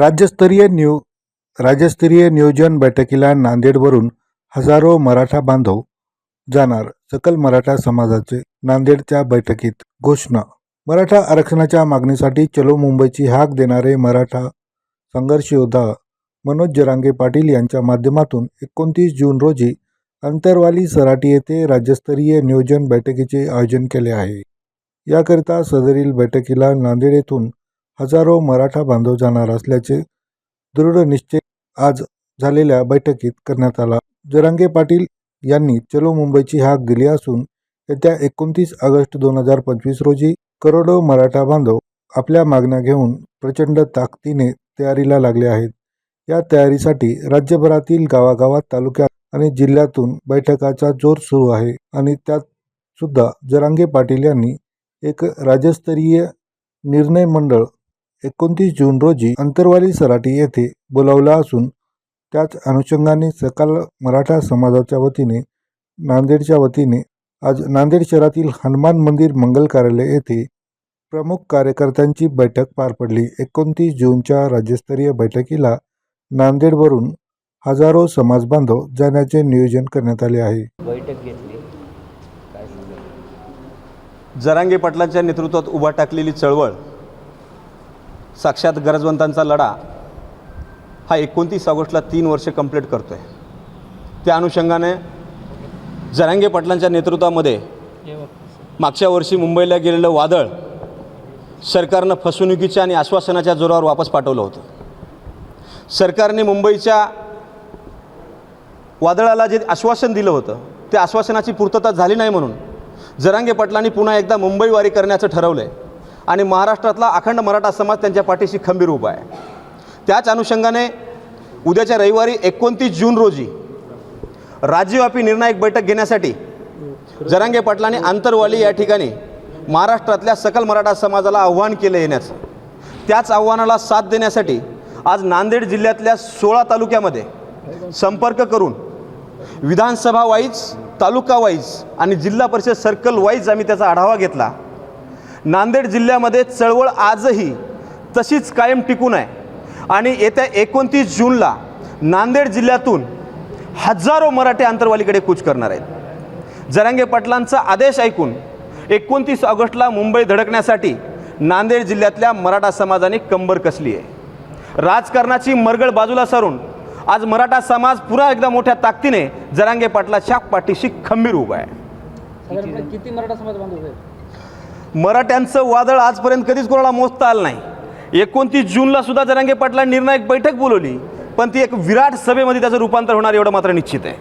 राज्यस्तरीय न्यू राज्यस्तरीय नियोजन बैठकीला नांदेडवरून हजारो मराठा बांधव जाणार सकल मराठा समाजाचे नांदेडच्या बैठकीत घोषणा. मराठा आरक्षणाच्या मागणीसाठी चलो मुंबईची हाक देणारे मराठा संघर्ष योद्धा मनोज जरांगे पाटील यांच्या माध्यमातून एकोणतीस जून रोजी अंतरवाली सराटी येथे राज्यस्तरीय नियोजन बैठकीचे आयोजन केले आहे. याकरिता सदरील बैठकीला नांदेड येथून हजारो मराठा बांधव जाणार असल्याचे दृढ निश्चय आज झालेल्या बैठकीत करण्यात आला. जरांगे पाटील यांनी चलो मुंबईची हाक दिली असून येत्या एकोणतीस ऑगस्ट दोन हजार पंचवीस रोजी करोडो मराठा बांधव आपल्या मागण्या घेऊन प्रचंड ताकदीने तयारीला लागले आहेत. या तयारीसाठी राज्यभरातील गावागावात तालुक्यात आणि जिल्ह्यातून बैठकाचा जोर सुरू आहे आणि त्यात सुद्धा जरांगे पाटील यांनी एक राज्यस्तरीय निर्णय मंडळ एकोणतीस जून रोजी अंतरवाली सराटी येथे बोलावला असून त्याच अनुषंगाने सकाल मराठा समाजाच्या वतीने नांदेडच्या वतीने आज नांदेड शहरातील हनुमान मंदिर मंगल कार्यालय येथे प्रमुख कार्यकर्त्यांची बैठक पार पडली. एकोणतीस जूनच्या राज्यस्तरीय बैठकीला नांदेडवरून हजारो समाज बांधव जाण्याचे नियोजन करण्यात आले आहे. बैठक घेतली. जरांगे पाटलांच्या नेतृत्वात उभा टाकलेली चळवळ साक्षात गरजवंतांचा लढा हा एकोणतीस ऑगस्टला तीन वर्ष कंप्लीट करतो आहे त्या अनुषंगाने जरांगे पाटलांच्या नेतृत्वामध्ये मागच्या वर्षी मुंबईला गेलेलं वादळ सरकारनं फसवणुकीच्या आणि आश्वासनाच्या जोरावर वापस पाठवलं होतं. सरकारने मुंबईच्या वादळाला जे आश्वासन दिलं होतं त्या आश्वासनाची पूर्तता झाली नाही म्हणून जरांगे पाटलांनी पुन्हा एकदा मुंबई वारी करण्याचं ठरवलं आहे आणि महाराष्ट्रातला अखंड मराठा समाज त्यांच्या पाठीशी खंबीर उभा आहे. त्याच अनुषंगाने उद्याच्या रविवारी एकोणतीस जून रोजी राज्यव्यापी निर्णायक बैठक घेण्यासाठी जरांगे पाटलांनी आंतरवाली या ठिकाणी महाराष्ट्रातल्या सकल मराठा समाजाला आव्हान केलं येण्याचं. त्याच आव्हानाला साथ देण्यासाठी आज नांदेड जिल्ह्यातल्या सोळा तालुक्यामध्ये संपर्क करून विधानसभा वाईज तालुका वाईज आणि जिल्हा परिषद सर्कल वाईज आम्ही त्याचा आढावा घेतला. नांदेड जिल्ह्यामध्ये चळवळ आजही तशीच कायम टिकून आहे. आणि येत्या एकोणतीस जूनला नांदेड जिल्ह्यातून हजारो मराठे आंतरवालीकडे कूच करणार आहेत. जरांगे पाटलांचा आदेश ऐकून एकोणतीस ऑगस्टला मुंबई धडकण्यासाठी नांदेड जिल्ह्यातल्या मराठा समाजाने कंबर कसली आहे. राजकारणाची मरगळ बाजूला सारून आज मराठा समाज पुन्हा एकदा मोठ्या ताकदीने जरांगे पाटलाच्या पाठीशी खंबीर उभा आहे. किती मराठा समाज बांधव मराठ्यांचं वादळ आजपर्यंत कधीच कोणाला मोजता आलं नाही. एकोणतीस जूनला सुद्धा जरांगे पाटला निर्णायक बैठक बोलवली पण ती एक विराट सभेमध्ये त्याचं रूपांतर होणार एवढं मात्र निश्चित आहे.